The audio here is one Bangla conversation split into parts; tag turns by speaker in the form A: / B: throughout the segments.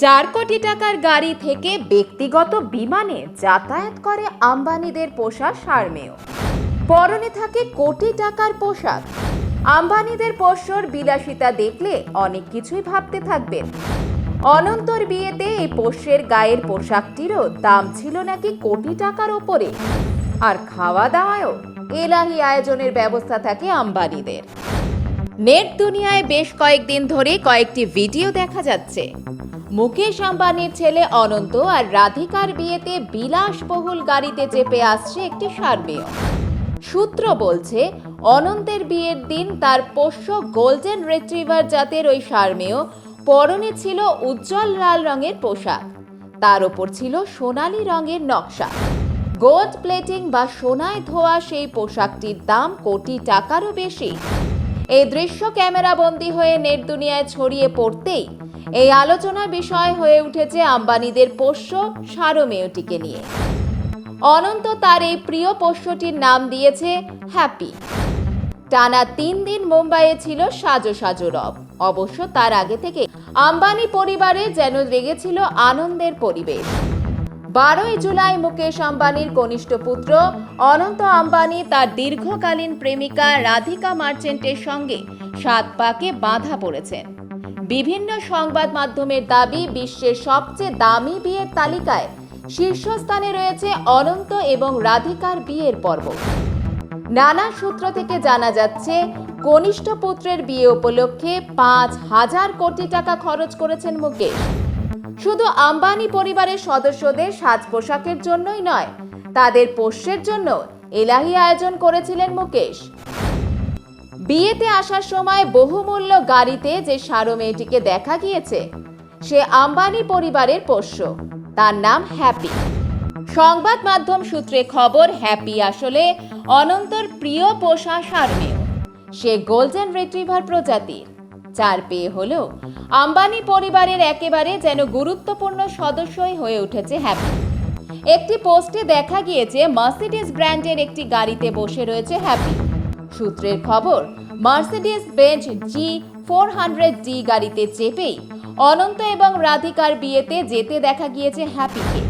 A: চার কোটি টাকার গাড়ি থেকে ব্যক্তিগত বিমানে যাতায়াত করে আম্বানিদের পোষা সারমেয়। পরনে থাকে কোটি টাকার পোশাক। আম্বানিদের পোষ্যর বিলাসিতা দেখলে অনেক কিছুই ভাবতে থাকবেন। অনন্তর বিয়েতে এই পোষ্যের গায়ের পোশাকটিরও দাম ছিল নাকি কোটি টাকার ওপরে। আর খাওয়া দাওয়ায়ও এলাহি আয়োজনের ব্যবস্থা থাকে আম্বানিদের। নেট দুনিয়ায় বেশ কয়েকদিন ধরে কয়েকটি ভিডিও দেখা যাচ্ছে। মুকেশ আম্বানির ছেলে অনন্ত আর রাধিকার বিয়েতে বিলাসবহুল গাড়িতে চেপে আসছে একটি সার্মেয়। সূত্র বলছে, অনন্তের বিয়ের দিন তার পোষ্য গোল্ডেন রিট্রিভার জাতের ওই সার্মেয় পরনে ছিল উজ্জ্বল লাল রঙের পোশাক। তার ওপর ছিল সোনালী রঙের নকশা। গোল্ড প্লেটিং বা সোনায় ধোয়া সেই পোশাকটির দাম কোটি টাকারও বেশি। এই দৃশ্য ক্যামেরা ক্যামেরাবন্দি হয়ে নেট দুনিয়ায় ছড়িয়ে পড়তেই এই আলোচনার বিষয় হয়ে উঠেছে আম্বানিদের পোষ্য সারমেয়টিকে নিয়ে। অনন্ত তার এই প্রিয় পোষ্যটির নাম দিয়েছে হ্যাপি। টানা তিন দিন মুম্বাইয়ে ছিল সাজো সাজো রব। অবশ্য তার আগে থেকে আম্বানি পরিবারে যেন লেগেছিল আনন্দের পরিবেশ। বারোই জুলাই মুকেশ আম্বানির কনিষ্ঠ পুত্র অনন্ত আম্বানি তার দীর্ঘকালীন প্রেমিকা রাধিকা মার্চেন্টের সঙ্গে সাত পাকে বাঁধা পড়েছেন বিভিন্ন সংবাদ মাধ্যমের দাবি, বিশ্বের সবচেয়ে দামি বিয়ের তালিকায় শীর্ষস্থানে রয়েছে অনন্ত এবং রাধিকার বিয়ের পর্ব। নানা সূত্র থেকে জানা যাচ্ছে, কনিষ্ঠ পুত্রের বিয়ে উপলক্ষে পাঁচ হাজার কোটি টাকা খরচ করেছেন মুকেশ। শুধু আম্বানি পরিবারের সদস্যদের সাজ পোশাকের জন্যই নয়, তাদের পোষ্যের জন্য এলাহি আয়োজন করেছিলেন মুকেশ। বিয়েতে আসার সময় বহুমূল্য গাড়িতে যে সারো মেয়েটিকে দেখা গিয়েছে, সে আম্বানি পরিবারের পোষ্য। তার নাম হ্যাপি। সংবাদ মাধ্যম সূত্রে খবর, হ্যাপি আসলে অনন্তর প্রিয় পোষা সারমেয় সে গোল্ডেন রিট্রিভার প্রজাতির। চার পেয়ে হলেও আম্বানি পরিবারের একেবারে যেন গুরুত্বপূর্ণ সদস্যই হয়ে উঠেছে হ্যাপি একটি পোস্টে দেখা গিয়েছে, মার্সিডিজ ব্র্যান্ডের একটি গাড়িতে বসে রয়েছে হ্যাপি সূত্রের খবর, Mercedes Benz G four hundred D গাড়িতে চেপেই অনন্ত এবং রাধিকার বিয়েতে যেতে দেখা গিয়েছে হ্যাপিকে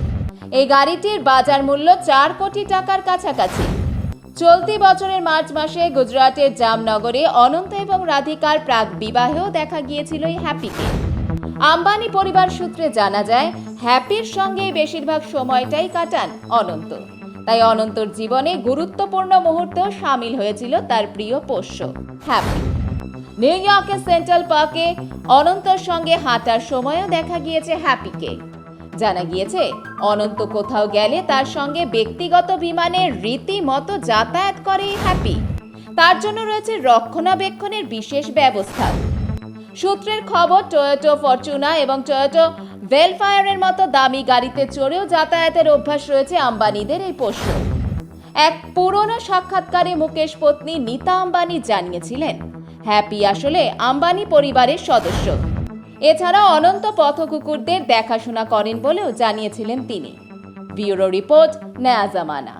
A: এই গাড়িটির বাজার মূল্য চার কোটি টাকার কাছাকাছি। চলতি বছরের মার্চ মাসে গুজরাটের জামনগরে অনন্ত এবং রাধিকার প্রাক বিবাহেও দেখা গিয়েছিল এই হ্যাপিকে আম্বানি পরিবার সূত্রে জানা যায়, হ্যাপির সঙ্গে বেশিরভাগ সময়টাই কাটান অনন্ত। তাই অনন্তর জীবনে গুরুত্বপূর্ণ মুহূর্ত সামিল হয়েছিল তার প্রিয় পোষ্য, হ্যাপি। নিউ ইয়র্কের সেন্ট্রাল পার্কে অনন্তর সঙ্গে হাঁটার সময়ও দেখা গিয়েছে হ্যাপিকে জানা গিয়েছে, অনন্ত কোথাও গেলে তার সঙ্গে ব্যক্তিগত বিমানে রীতিমতো যাতায়াত করে হ্যাপি। তার জন্য রয়েছে রক্ষণাবেক্ষণের বিশেষ ব্যবস্থা। সূত্রের খবর টয়োটো ফরচুনা এবং টয়োটো ভেলফায়ারের মতো দামি গাড়িতে চড়েও যাতায়াতের অভ্যাস রয়েছে আম্বানিদের এই পোষ্য এক পুরনো সাক্ষাৎকারে মুকেশ পত্নী নীতা আম্বানি জানিয়েছিলেন, হ্যাপি আসলে আম্বানি পরিবারের সদস্য। এছাড়া অনন্ত পথ কুকুরদের দেখাশোনা করেন বলেও জানিয়েছিলেন তিনি। ব্যুরো রিপোর্ট নয়া জামানা